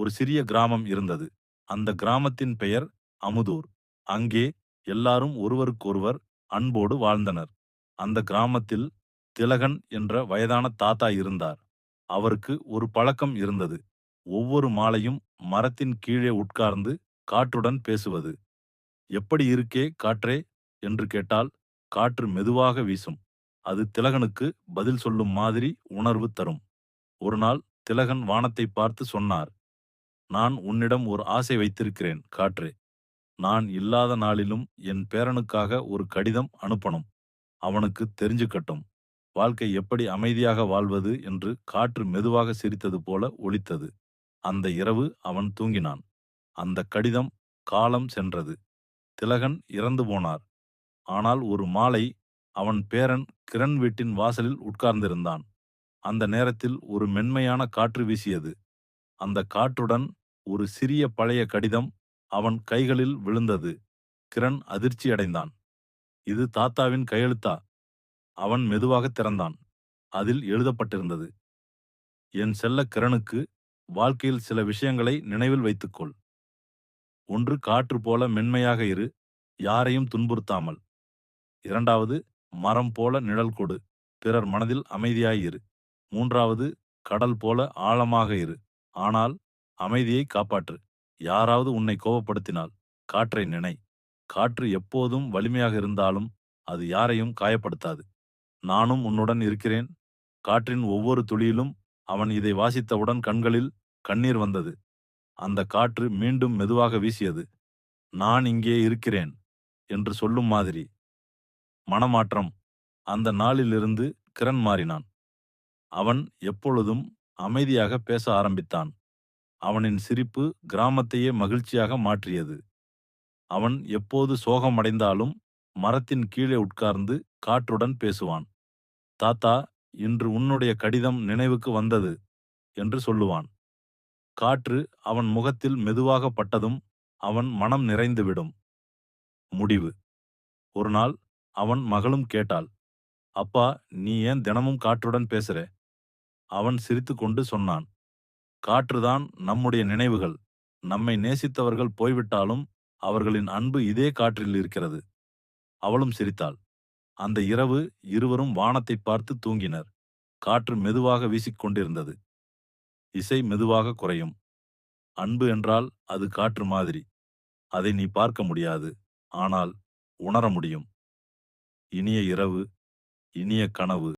ஒரு சிறிய கிராமம் இருந்தது. அந்த கிராமத்தின் பெயர் அமுதூர். அங்கே எல்லாரும் ஒருவருக்கொருவர் அன்போடு வாழ்ந்தனர். அந்த கிராமத்தில் திலகன் என்ற வயதான தாத்தா இருந்தார். அவருக்கு ஒரு பழக்கம் இருந்தது. ஒவ்வொரு மாலையும் மரத்தின் கீழே உட்கார்ந்து காற்றுடன் பேசுவது. எப்படி இருக்கே காற்றே? என்று கேட்டால் காற்று மெதுவாக வீசும். அது திலகனுக்கு பதில் சொல்லும் மாதிரி உணர்வு தரும். ஒருநாள் திலகன் வானத்தை பார்த்து சொன்னார் நான் உன்னிடம் ஒரு ஆசை வைத்திருக்கிறேன். காற்றே. நான் இல்லாத நாளிலும் என் பேரனுக்காக ஒரு கடிதம் அனுப்பணும். அவனுக்கு தெரிஞ்சுக்கட்டும். வாழ்க்கை எப்படி அமைதியாக வாழ்வது என்று காற்று மெதுவாக சிரித்தது போல ஒலித்தது. அந்த இரவு அவன் தூங்கினான். அந்த கடிதம் காலம் சென்றது. திலகன் இறந்து போனார். ஆனால் ஒரு மாலை அவன் பேரன் கிரண் வீட்டின் வாசலில் உட்கார்ந்திருந்தான். அந்த நேரத்தில் ஒரு மென்மையான காற்று வீசியது. அந்த காற்றுடன் ஒரு சிறிய பழைய கடிதம் அவன் கைகளில் விழுந்தது. கிரண் அதிர்ச்சியடைந்தான் இது தாத்தாவின் கையெழுத்தா? அவன் மெதுவாக திறந்தான். அதில் எழுதப்பட்டிருந்தது என் செல்ல கிரணுக்கு வாழ்க்கையில் சில விஷயங்களை நினைவில் வைத்துக்கொள். ஒன்று காற்று போல மென்மையாக இரு யாரையும் துன்புறுத்தாமல். இரண்டாவது மரம் போல நிழல் கொடு பிறர் மனதில் அமைதியாயிரு மூன்றாவது கடல் போல ஆழமாக இரு. ஆனால் அமைதியை காப்பாற்று. யாராவது உன்னை கோபப்படுத்தினால் காற்றை நினை. காற்று எப்போதும் வலிமையாக இருந்தாலும் அது யாரையும் காயப்படுத்தாது. நானும் உன்னுடன் இருக்கிறேன். காற்றின் ஒவ்வொரு துளியிலும் அவன் இதை வாசித்தவுடன் கண்களில் கண்ணீர் வந்தது. அந்த காற்று மீண்டும் மெதுவாக வீசியது. நான் இங்கே இருக்கிறேன் என்று சொல்லும் மாதிரி. மனமாற்றம். அந்த நாளிலிருந்து கிரண் மாறினான். அவன் எப்பொழுதும் அமைதியாக பேச ஆரம்பித்தான். அவனின் சிரிப்பு கிராமத்தையே மகிழ்ச்சியாக மாற்றியது. அவன் எப்போது சோகமடைந்தாலும் மரத்தின் கீழே உட்கார்ந்து காற்றுடன் பேசுவான். தாத்தா இன்று உன்னுடைய கடிதம் நினைவுக்கு வந்தது என்று சொல்லுவான். காற்று அவன் முகத்தில் மெதுவாக பட்டதும் அவன் மனம் நிறைந்துவிடும் முடிவு. ஒரு நாள் அவன் மகளும் கேட்டாள் அப்பா நீ ஏன் தினமும் காற்றுடன் பேசுற? அவன் சிரித்துக்கொண்டு சொன்னான் காற்றுதான் நம்முடைய நினைவுகள். நம்மை நேசித்தவர்கள் போய்விட்டாலும் அவர்களின் அன்பு இதே காற்றில் இருக்கிறது. அவளும் சிரித்தாள். அந்த இரவு இருவரும் வானத்தை பார்த்து தூங்கினர். காற்று மெதுவாக வீசிக்கொண்டிருந்தது. இசை மெதுவாக குறையும். அன்பு என்றால் அது காற்று மாதிரி. அதை நீ பார்க்க முடியாது. ஆனால் உணர முடியும். இனிய இரவு இனிய கனவு.